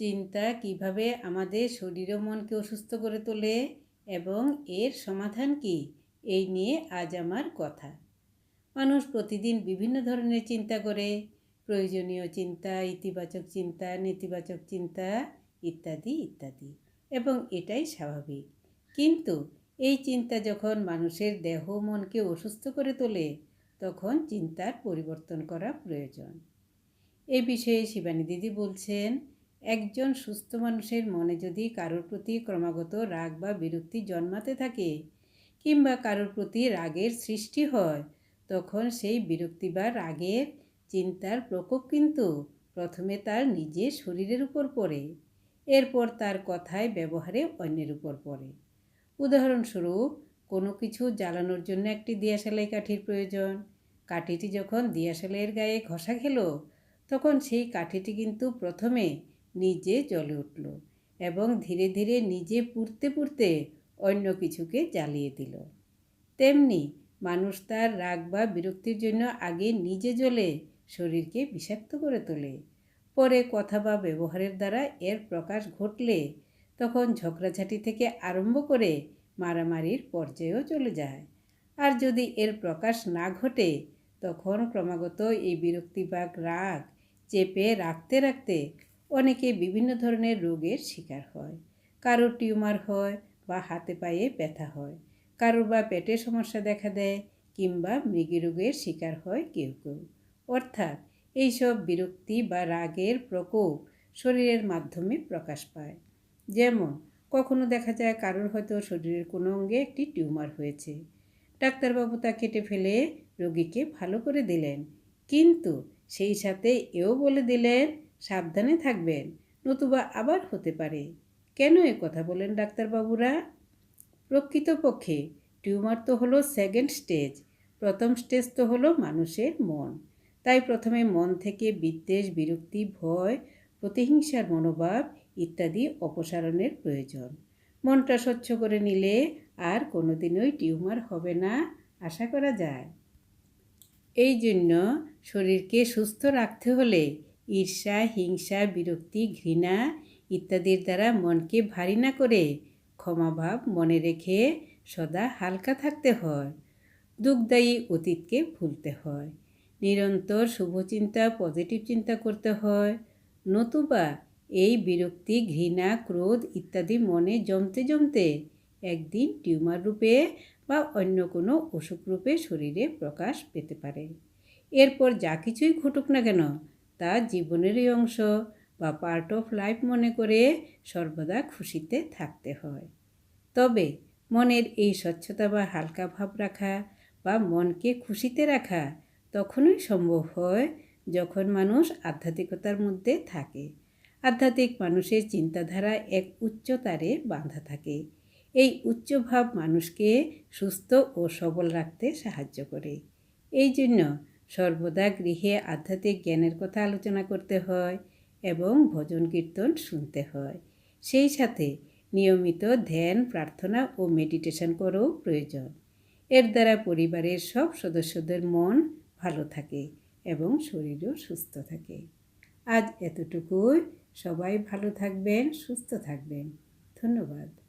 চিন্তা কীভাবে আমাদের শরীর ও মনকে অসুস্থ করে তোলে এবং এর সমাধান কি? এই নিয়ে আজ আমার কথা। মানুষ প্রতিদিন বিভিন্ন ধরনের চিন্তা করে। প্রয়োজনীয় চিন্তা, ইতিবাচক চিন্তা, নেতিবাচক চিন্তা ইত্যাদি ইত্যাদি। এবং এটাই স্বাভাবিক। কিন্তু এই চিন্তা যখন মানুষের দেহ মনকে অসুস্থ করে তোলে, তখন চিন্তার পরিবর্তন করা প্রয়োজন। এ বিষয়ে শিবানী দিদি বলছেন একজন সুস্থ মানুষের মনে যদি কারোর প্রতি ক্রমাগত রাগ বা বিরক্তি জন্মাতে থাকে কিংবা কারোর প্রতি রাগের সৃষ্টি হয়, তখন সেই বিরক্তি বা রাগের চিন্তার প্রকোপ কিন্তু প্রথমে তার নিজের শরীরের উপর পড়ে, এরপর তার কথায় ব্যবহারে অন্যের উপর পড়ে। উদাহরণস্বরূপ, কোনো কিছু জ্বালানোর জন্য একটি দিয়াশালাই কাঠির প্রয়োজন। কাঠিটি যখন দিয়াশালাইয়ের গায়ে ঘষা খেলো, তখন সেই কাঠিটি কিন্তু প্রথমে নিজে জ্বলে উঠল এবং ধীরে ধীরে নিজে পুড়তে পুড়তে অন্য কিছুকে জ্বালিয়ে দিল। তেমনি মানুষ তার রাগ বা বিরক্তির জন্য আগে নিজে জ্বলে শরীরকে বিষাক্ত করে তোলে। পরে কথা বা ব্যবহারের দ্বারা এর প্রকাশ ঘটলে তখন ঝগড়াঝাটি থেকে আরম্ভ করে মারামারির পর্যায়েও চলে যায়। আর যদি এর প্রকাশ না ঘটে, তখন ক্রমাগত এই বিরক্তি বা রাগ চেপে রাখতে রাখতে অনেকে বিভিন্ন ধরনের রোগের শিকার হয়। কারোর টিউমার হয় বা হাতে পায়ে ব্যথা হয়। কারোর বা পেটের সমস্যা দেখা দেয় কিংবা মৃগী রোগের শিকার হয় কেউ কেউ। অর্থাৎ এইসব বিরক্তি বা রাগের প্রকোপ শরীরের মাধ্যমে প্রকাশ পায়। যেমন, কখনো দেখা যায় কারোর হয়তো শরীরের কোনো অঙ্গে একটি টিউমার হয়েছে। ডাক্তারবাবু তা কেটে ফেলে রোগীকে ভালো করে দিলেন। কিন্তু সেই সাথে এও বলে দিলেন সাবধানে থাকবেন, নতুবা আবার হতে পারে। কেন এ কথা বলেন ডাক্তারবাবুরা? প্রকৃতপক্ষে টিউমার তো হলো সেকেন্ড স্টেজ, প্রথম স্টেজ তো হলো মানুষের মন। তাই প্রথমে মন থেকে বিদ্বেষ, বিরক্তি, ভয়, প্রতিহিংসার মনোভাব ইত্যাদি অপসারণের প্রয়োজন। মনটা স্বচ্ছ করে নিলে আর কোনোদিনই টিউমার হবে না, আশা করা যায়। এই জন্য শরীরকে সুস্থ রাখতে হলে ঈর্ষা, হিংসা, বিরক্তি, ঘৃণা ইত্যাদির দ্বারা মনকে ভারী না করে ক্ষমাভাব মনে রেখে সদা হালকা থাকতে হয়। দুঃখদায়ী অতীতকে ভুলতে হয়। নিরন্তর শুভচিন্তা পজিটিভ চিন্তা করতে হয়। নতুবা এই বিরক্তি, ঘৃণা, ক্রোধ ইত্যাদি মনে জমতে জমতে একদিন টিউমার রূপে বা অন্য কোনো অসুখ রূপে শরীরে প্রকাশ পেতে পারে। এরপর যা কিছুই ঘটুক না কেন তা জীবনেরই অংশ বা পার্ট অফ লাইফ মনে করে সর্বদা খুশিতে থাকতে হয়। তবে মনের এই স্বচ্ছতা বা হালকা ভাব রাখা বা মনকে খুশিতে রাখা তখনই সম্ভব হয় যখন মানুষ আধ্যাত্মিকতার মধ্যে থাকে। আধ্যাত্মিক মানুষের চিন্তাধারা এক উচ্চতারে বাঁধা থাকে। এই উচ্চভাব মানুষকে সুস্থ ও সবল রাখতে সাহায্য করে। এই জন্য সর্বদা গৃহে আধ্যাত্মিক জ্ঞানের কথা আলোচনা করতে হয় এবং ভজন কীর্তন শুনতে হয়। সেই সাথে নিয়মিত ধ্যান, প্রার্থনা ও মেডিটেশন করেও প্রয়োজন। এর দ্বারা পরিবারের সব সদস্যদের মন ভালো থাকে এবং শরীরও সুস্থ থাকে। আজ এতটুকুই। সবাই ভালো থাকবেন, সুস্থ থাকবেন। ধন্যবাদ।